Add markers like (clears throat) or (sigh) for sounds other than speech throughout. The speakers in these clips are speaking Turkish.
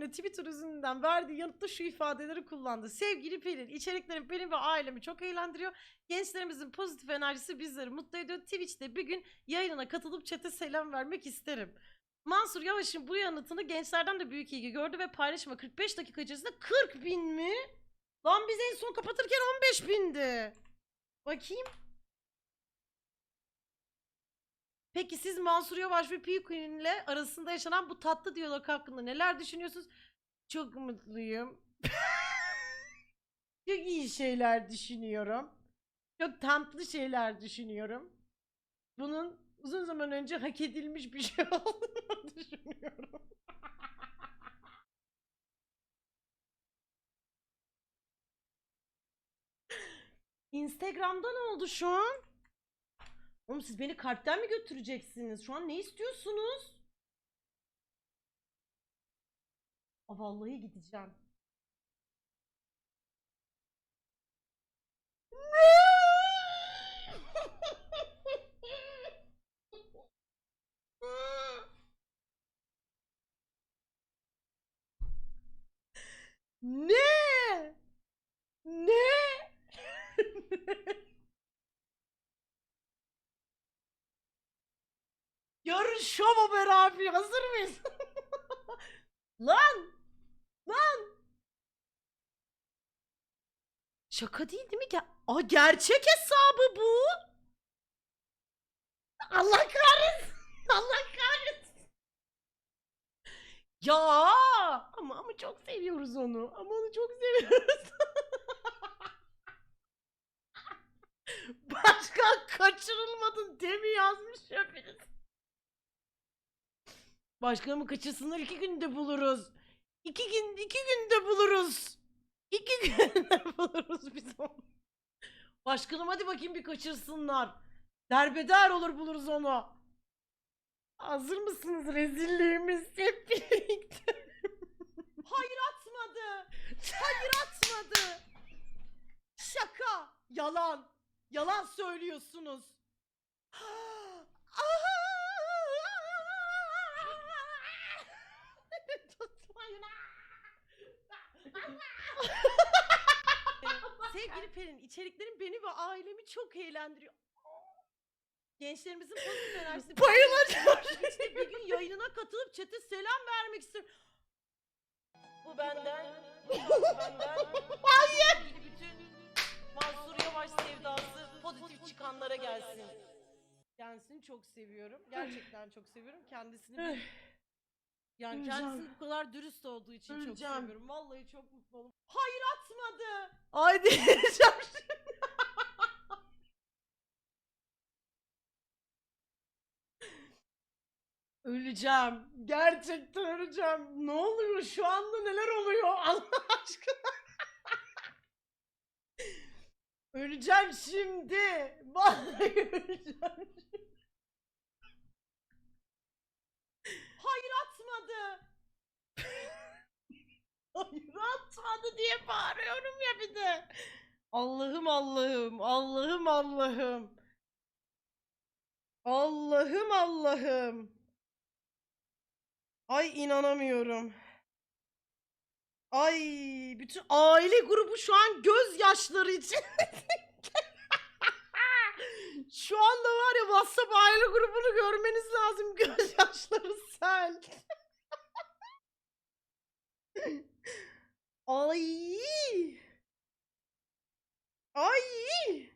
günü Twitter üzerinden verdiği yanıtta şu ifadeleri kullandı. Sevgili Pelin, içeriklerim beni ve ailemi çok eğlendiriyor. Gençlerimizin pozitif enerjisi bizleri mutlu ediyor. Twitch'te bir gün yayınına katılıp chat'e selam vermek isterim. Mansur Yavaş'ın bu yanıtını gençlerden de büyük ilgi gördü ve paylaşma 45 dakika içerisinde 40 bin mi? Lan biz en son kapatırken 15 bindi. Bakayım. Peki siz Mansur Yavaş ve P Queen ile arasında yaşanan bu tatlı diyalog hakkında neler düşünüyorsunuz? Çok mutluyum. (laughs) Çok iyi şeyler düşünüyorum. Çok tatlı şeyler düşünüyorum. Bunun uzun zaman önce hak edilmiş bir şey (laughs) olduğunu düşünüyorum. Instagram'da ne oldu şu an? Oğlum siz beni kalpten mi götüreceksiniz? Şu an ne istiyorsunuz? Aa, vallahi gideceğim. Ne? Ne? Yarın şov haber abi hazır mıyız? (laughs) Lan! Lan! Şaka değil değil mi? Ger- Aa, gerçek hesabı bu. Allah kahretsin. (laughs) Allah kahretsin. Ya ama ama çok seviyoruz onu. Ama onu çok seviyoruz. (laughs) Başkan kaçırılmadın demi yazmış ya birisi. Başkanımı kaçırsınlar iki günde buluruz. İki gün iki günde buluruz. İki (laughs) günde buluruz biz onu. Başkanım hadi bakayım bir kaçırsınlar. Derbeder olur buluruz onu. Hazır mısınız rezilliğimiz hep (laughs) birlikte? Hayır atmadı. Hayır atmadı. Şaka. Yalan. Yalan söylüyorsunuz. Sevgili Pelin, içeriklerin beni ve ailemi çok eğlendiriyor. Gençlerimizin pozitif enerjisi. Bayılacağım. İşte bir gün yayınına katılıp chat'e selam vermek istiyorum. Bu benden. Bu benden. Hayır. Bütün Mansur Yavaş sevdası pozitif çıkanlara gelsin. Kendisini çok seviyorum. Gerçekten çok seviyorum. Kendisini yani Öleceğim. kendisi bu kadar dürüst olduğu için çok Öleceğim. seviyorum. Vallahi çok mutlu oldum. Hayır atmadı. Ay (laughs) diyeceğim şimdi. Öleceğim. Gerçekten öleceğim. Ne oluyor? Şu anda neler oluyor? (laughs) Allah aşkına. öleceğim şimdi. Vallahi (laughs) öleceğim. Hayır atmadı. Hayır atmadı diye bağırıyorum ya bir de. Allah'ım Allah'ım. Allah'ım Allah'ım. Allah'ım Allah'ım. Ay inanamıyorum. Ay bütün aile grubu şu an gözyaşları için. (laughs) şu anda var ya WhatsApp aile grubunu görmeniz lazım. (laughs) Gözyaşları sel. Ay. Ay.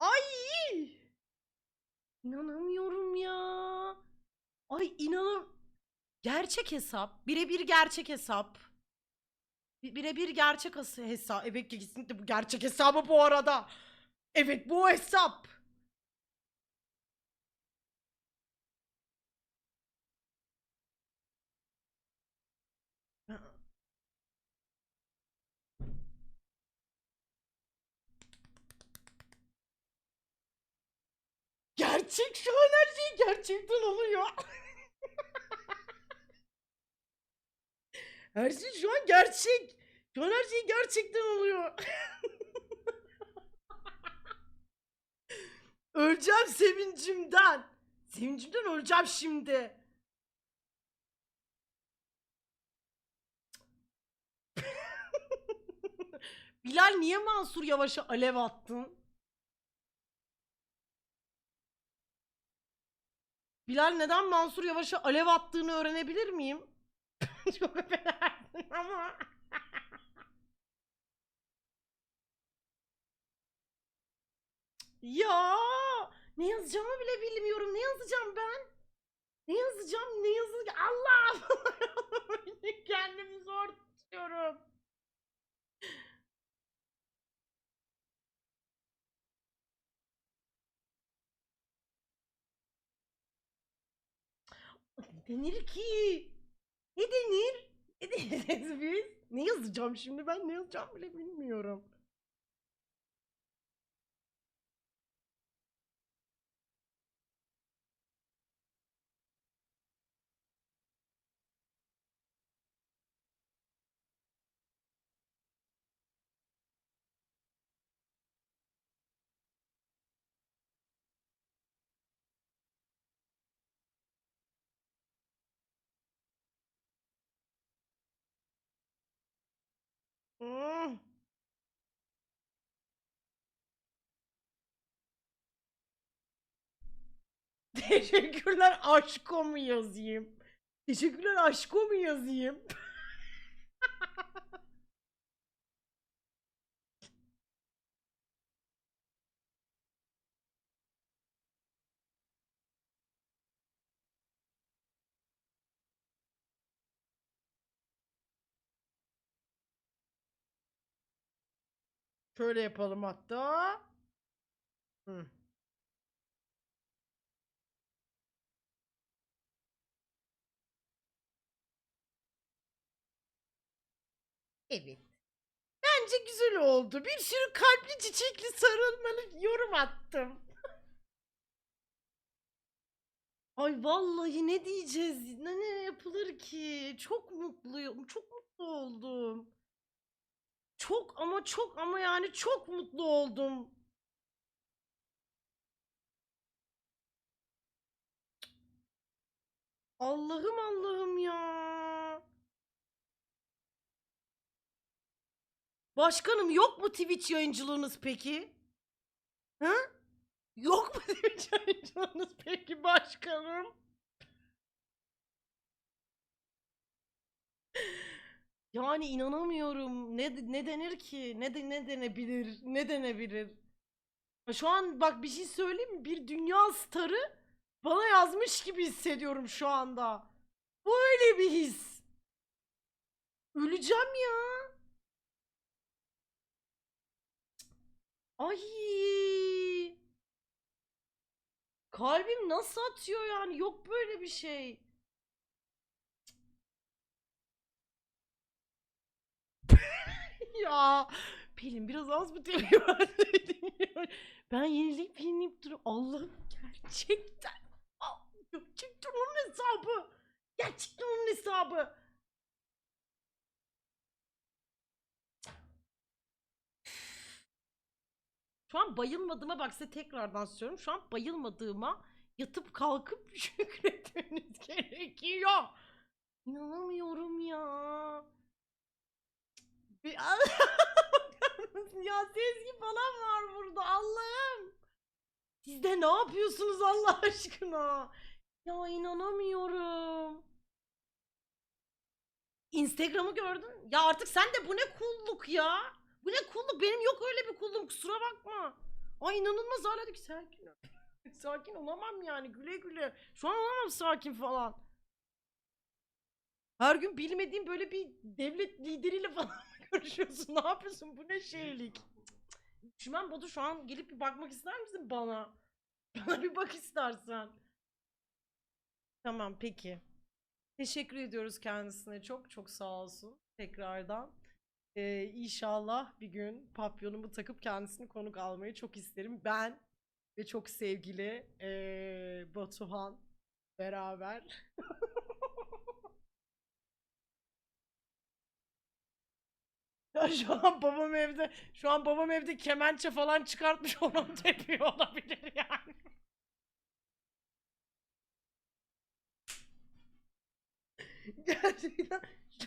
Ay. İnanamıyorum ya. Ay inanam. Gerçek hesap. Birebir gerçek hesap. Bi- Birebir gerçek hesap. Evet kesinlikle bu gerçek hesabı bu arada. Evet bu hesap. gerçek şu an her şey gerçekten oluyor. her şey şu an gerçek. Şu an her şey gerçekten oluyor. öleceğim sevincimden. Sevincimden öleceğim şimdi. Bilal niye Mansur Yavaş'a alev attın? Bilal neden Mansur Yavaş'a alev attığını öğrenebilir miyim? (laughs) Çok affedersin ama. (laughs) ya ne yazacağımı bile bilmiyorum. Ne yazacağım ben? Ne yazacağım? Ne yazacağım? Allah! (laughs) denir ki? Ne denir? (laughs) Ne diyeceğiz biz? Ne yazacağım şimdi ben ne yazacağım bile bilmiyorum. Hmm. (laughs) Teşekkürler aşko mu yazayım? Teşekkürler aşko mu yazayım? (laughs) Şöyle yapalım hatta. Hı. Evet. Bence güzel oldu. Bir sürü kalpli çiçekli sarılmalı yorum attım. (laughs) Ay vallahi ne diyeceğiz? Ne, ne yapılır ki? Çok mutluyum. Çok mutlu oldum. Çok ama çok ama yani çok mutlu oldum. Allah'ım Allah'ım ya. Başkanım yok mu Twitch yayıncılığınız peki? Hı? Yok mu (laughs) Twitch yayıncılığınız peki başkanım? Yani inanamıyorum. Ne ne denir ki? Ne de, ne denebilir? Ne denebilir? Şu an bak bir şey söyleyeyim mi? Bir dünya starı bana yazmış gibi hissediyorum şu anda. Bu öyle bir his. Öleceğim ya. Ay. Kalbim nasıl atıyor yani? Yok böyle bir şey. Ya Pelin biraz az mı tepki (laughs) verseydin ya? Ben yenileyip yenileyip duruyorum. Allah'ım gerçekten. Ah, Gerçekten onun hesabı. Gerçekten onun hesabı. Şu an bayılmadığıma bak size tekrardan söylüyorum. Şu an bayılmadığıma yatıp kalkıp (laughs) şükretmeniz gerekiyor. İnanamıyorum ya. (laughs) Ya Sezgi falan var burada Allah'ım. Siz de ne yapıyorsunuz Allah (laughs) aşkına? Ya inanamıyorum. Instagram'ı gördün. Ya artık sen de bu ne kulluk ya? Bu ne kulluk? Benim yok öyle bir kulluğum kusura bakma. Ay inanılmaz hala ki sakin ol. (laughs) sakin olamam yani güle güle. Şu an olamam sakin falan. Her gün bilmediğim böyle bir devlet lideriyle falan görüşüyorsun? Ne yapıyorsun? Bu ne şeylik? Düşman Batu şu an gelip bir bakmak ister misin bana? (laughs) Bana bir bak istersen. Tamam peki. Teşekkür ediyoruz kendisine. Çok çok sağ olsun tekrardan. Ee, inşallah bir gün papyonumu takıp kendisini konuk almayı çok isterim. Ben ve çok sevgili ee, Batuhan beraber. (laughs) Şu an babam evde, şu an babam evde kemençe falan çıkartmış onu (laughs) tepiyor olabilir yani. (laughs) Gerçekten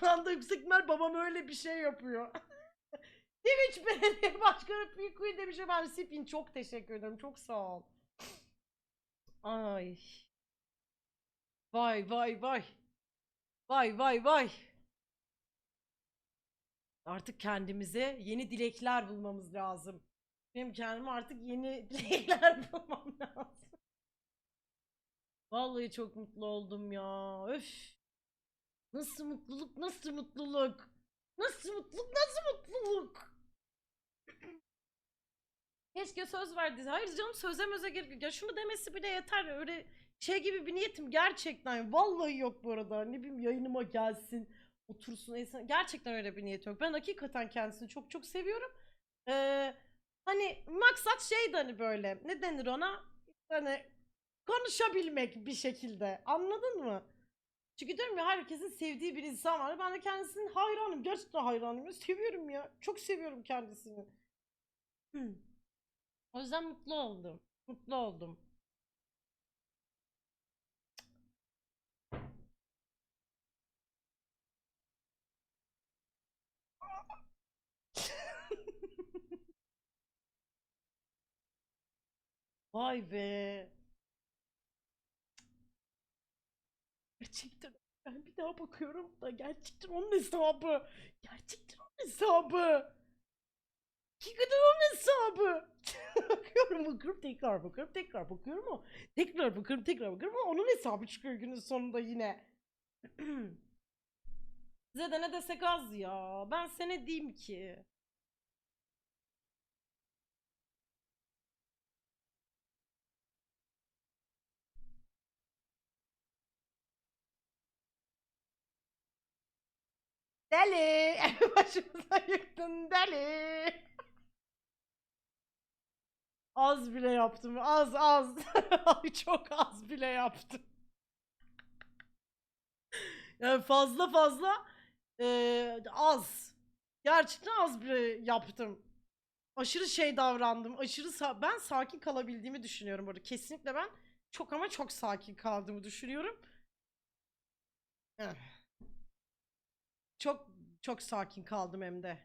şu anda yüksek ihtimal babam öyle bir şey yapıyor. (laughs) Twitch Belediye Başkanı Pikuy demiş ben Sipin çok teşekkür ederim. Çok sağ ol. Ay. Vay vay vay. Vay vay vay. Artık kendimize yeni dilekler bulmamız lazım. Benim kendime artık yeni (laughs) dilekler bulmam lazım. Vallahi çok mutlu oldum ya. Öf. Nasıl mutluluk, nasıl mutluluk? Nasıl mutluluk, nasıl mutluluk? Keşke söz verdi. Hayır canım söze möze gerek yok. Ya şunu demesi bile yeter. Öyle şey gibi bir niyetim gerçekten. Vallahi yok bu arada. Ne bileyim yayınıma gelsin. Otursun etsin. Gerçekten öyle bir niyet yok. Ben hakikaten kendisini çok çok seviyorum. Ee, hani maksat şeydi hani böyle. Ne denir ona? Hani konuşabilmek bir şekilde. Anladın mı? Çünkü diyorum ya herkesin sevdiği bir insan var. Ben de kendisinin hayranım. Gerçekten hayranım. Seviyorum ya. Çok seviyorum kendisini. Hmm. O yüzden mutlu oldum. Mutlu oldum. Vay be. Gerçekten ben bir daha bakıyorum da gerçekten onun hesabı. Gerçekten onun hesabı. Hakikaten onun hesabı. (laughs) bakıyorum bakıyorum tekrar bakıyorum tekrar bakıyorum o. Tekrar bakıyorum tekrar bakıyorum ama onun hesabı çıkıyor günün sonunda yine. (clears throat) Size de ne desek az ya. Ben size ne diyeyim ki? Deli. (laughs) Başımıza yıktın deli. Az bile yaptım. Az az. (laughs) Ay çok az bile yaptım. Yani fazla fazla eee, az. Gerçekten az bile yaptım. Aşırı şey davrandım. Aşırı sa- ben sakin kalabildiğimi düşünüyorum burada. Kesinlikle ben çok ama çok sakin kaldığımı düşünüyorum. Eh. Çok çok sakin kaldım hem de.